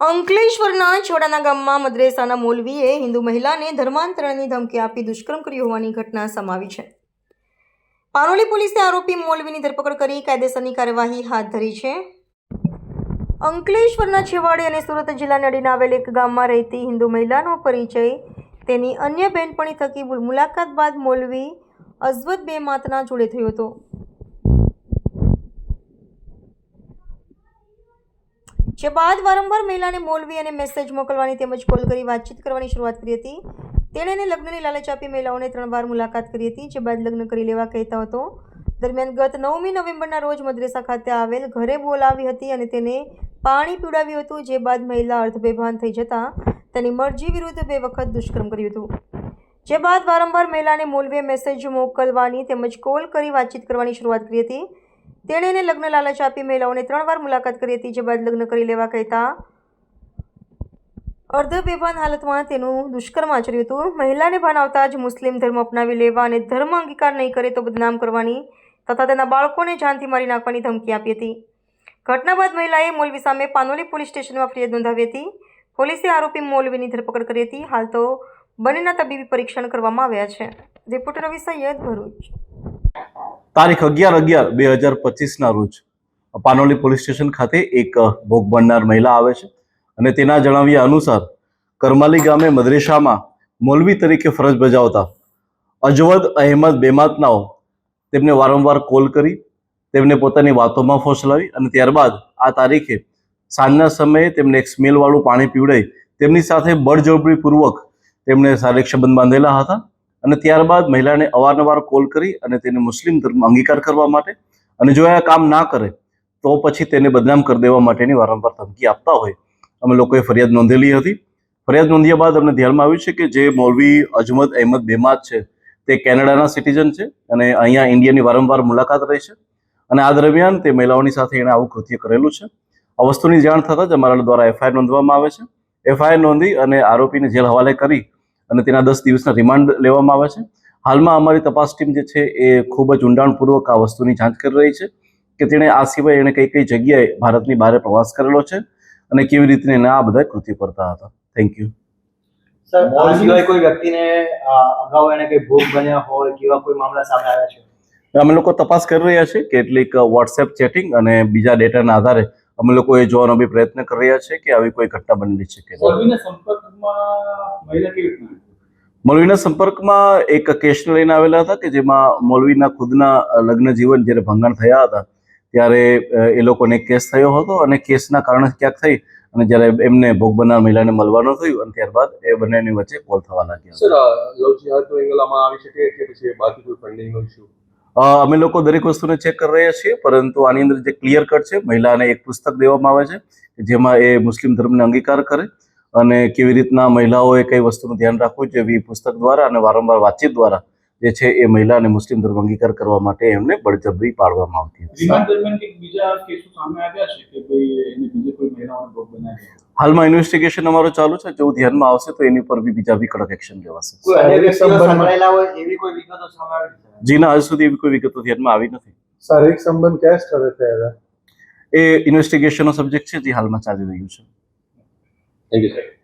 અંકલેશ્વરના છોડાના ગામમાં મદ્રેસાના મૌલવીએ હિન્દુ મહિલાને ધર્માંતરણની ધમકી આપી દુષ્કર્મ કર્યું હોવાની ઘટના સમાવી છે. પાનોલી પોલીસે આરોપી મૌલવીની ધરપકડ કરી, કાયદેસરની કાર્યવાહી હાથ ધરી છે. અંકલેશ્વરના છેવાડે અને સુરત જિલ્લાને અડીને આવેલ એક ગામમાં રહેતી હિન્દુ મહિલાનો પરિચય, તેની અન્ય બહેનપણી થકી મુલાકાત બાદ મૌલવી અઝવત બે માતના જોડે થયો હતો. જે બાદ વારંવાર મહિલાને મોલવી અને મેસેજ મોકલવાની તેમજ કોલ કરી વાતચીત કરવાની શરૂઆત કરી હતી. તેણે લગ્નની લાલચ આપી મહિલાઓને ત્રણ વાર મુલાકાત કરી હતી, જે બાદ લગ્ન કરી લેવા કહેતા હતો. દરમિયાન ગત નવમી નવેમ્બરના રોજ મદ્રેસા ખાતે આવેલ ઘરે બોલાવી હતી અને તેને પાણી પીવડાવ્યું હતું, જે બાદ મહિલા અર્ધબેભાન થઈ જતા તેની મરજી વિરુદ્ધ બે વખત દુષ્કર્મ કર્યું હતું. જે બાદ વારંવાર મહિલાને મોલવે મેસેજ મોકલવાની તેમજ કોલ કરી વાતચીત કરવાની શરૂઆત કરી હતી. તેણે એને લગ્ન લાલચ આપી મહિલાઓને ત્રણ વાર મુલાકાત કરી હતી, જે બાદ લગ્ન કરી લેવા કહેતા અર્ધ બેભાન હાલતમાં તેનું દુષ્કર્મ આચર્યું હતું. મહિલાને ભાન આવતા જ મુસ્લિમ ધર્મ અપનાવી લેવા અને ધર્મ અંગીકાર નહીં કરે તો બદનામ કરવાની તથા તેના બાળકોને જાનથી મારી નાખવાની ધમકી આપી હતી. ઘટના બાદ મહિલાએ મૌલવી સામે પાનોલી પોલીસ સ્ટેશનમાં ફરિયાદ નોંધાવી હતી. પોલીસે આરોપી મૌલવીની ધરપકડ કરી હતી. હાલ તો બંનેના તબીબી પરીક્ષણ કરવામાં આવ્યા છે. રિપોર્ટર રવિ સૈયદ ભરૂચ. તારીખ અગિયાર અગિયાર બે હજાર પચીસના રોજ પાનોલી પોલીસ સ્ટેશન ખાતે એક ભોગ બનનાર મહિલા આવે છે. અને તેના જણાવ્યા અનુસાર કરમાલી ગામે મદ્રેસામાં મૌલવી તરીકે ફરજ બજાવતા અજવદ અહેમદ બેમાતનાઓ તેમને વારંવાર કોલ કરી, તેમને પોતાની વાતોમાં ફોસલાવી અને ત્યારબાદ આ તારીખે સાંજના સમયે તેમને એક સ્મેલવાળું પાણી પીવડાઈ તેમની સાથે બળજબરીપૂર્વક તેમણે શારીરિક સંબંધ બાંધેલા હતા. અને ત્યારબાદ મહિલાને અવારનવાર કોલ કરી અને તેને મુસ્લિમ ધર્મ અંગીકાર કરવા માટે અને જો આ કામ ના કરે, તો પછી તેને બદનામ કરી દેવા માટેની વારંવાર ધમકી આપતા હોય. અમે લોકોએ ફરિયાદ નોંધેલી હતી. ફરિયાદ નોંધ્યા બાદ અમને ધ્યાનમાં આવ્યું છે કે જે મૌલવી અજમદ અહેમદ બેમાદ છે, તે કેનેડાના સિટીઝન છે અને અહીંયા ઇન્ડિયાની વારંવાર મુલાકાત રહી છે. અને આ દરમિયાન તે મહિલાઓની સાથે એણે આવું કૃત્ય કરેલું છે. આ વસ્તુની જાણ થતાં જ અમારા દ્વારા એફઆઈઆર નોંધવામાં આવે છે. એફઆઈઆર નોંધી અને આરોપીને જેલ હવાલે કરી અને તેના દસ દિવસના રિમાન્ડ લેવામાં આવે છે. હાલમાં અમારી તપાસ ટીમ જે છે એ ખૂબ જ ઊંડાણપૂર્વક આ વસ્તુની જાંચ કરી રહી છે કે તેણે આ સિવાય એણે કઈ કઈ જગ્યાએ ભારતની બહાર પ્રવાસ કરેલો છે અને કેવી રીતે એને આ બધા કૃત્ય કરતા હતા. થેન્ક યુ સર સિવાય કોઈ વ્યક્તિને અગાઉ એને કઈ ભોગ બન્યા હોય કે એવા કોઈ મામલા સામે આવ્યા છે? અમે લોકો તપાસ કરી રહ્યા છીએ કેટલીક વોટ્સએપ ચેટિંગ અને બીજા ડેટાના આધારે અમે લોકો એ જોવાનો બી પ્રયત્ન કરી રહ્યા છે કે આવી કોઈ ઘટના બનેલી છે કે? મૌલવીના સંપર્કમાં એક કેસને લઈને આવેલા હતા કે જેમાં મૌલવીના ખુદના લગ્ન જીવન જ્યારે ભંગાણ થયા હતા ત્યારે એ લોકોને કેસ થયો હતો અને કેસના કારણે ક્યાંક થઈ અને જ્યારે એમને ભોગ બનાર મહિલાને મળવાનું થયું અને ત્યારબાદ એ બંનેની વચ્ચે કોલ થવા લાગ્યા. સર લવ જિહાદનો એંગલ આમાં આવી શકે કે પછી બાકી કોઈ ફંડિંગનો ઇસ્યુ અ, અમે લોકો દરેક વસ્તુને ચેક કરી રહ્યા છીએ, પરંતુ આની અંદર જે ક્લિયર કટ છે, મહિલાને એક પુસ્તક દેવામાં આવે છે જેમાં એ મુસ્લિમ ધર્મને અંગીકાર કરે અને કેવી રીતના મહિલાઓએ કઈ વસ્તુનું ધ્યાન રાખવું જોઈએ પુસ્તક દ્વારા અને વારંવાર વાતચીત દ્વારા જે છે એ મહિલાને મુસ્લિમ ધર્મ અંગીકાર કરવા માટે એમને બળજબરી પાડવામાં આવતી હતી. રિમાન્ડ દરમિયાન કંઈક બીજા કેસો સામે આવ્યા છે કે ભાઈ એને બીજે કોઈ મહિલાઓને ભોગ બનાવ્યો? હાલમાં ઇન્વેસ્ટિગેશન અમારું ચાલુ છે. જો ધ્યાનમાં આવશે તો એની પર બી બીજા બી કડક એક્શન લેવાશે. જી અન્ય શારીરિક વ્યક્તિઓ સંબંધમાં- સંકળાયેલા હોય એવી કોઈ વિગતો સામે આવી છે? જીના હજુ સુધી એવી કોઈ વિગતો ધ્યાનમાં આવી નથી. શારીરિક સંબંધ કયા સ્થળે થયા એ ઇન્વેસ્ટિગેશનનો સબ્જેક્ટ છે જે હાલમાં ચાલી રહ્યું છે. Thank you sir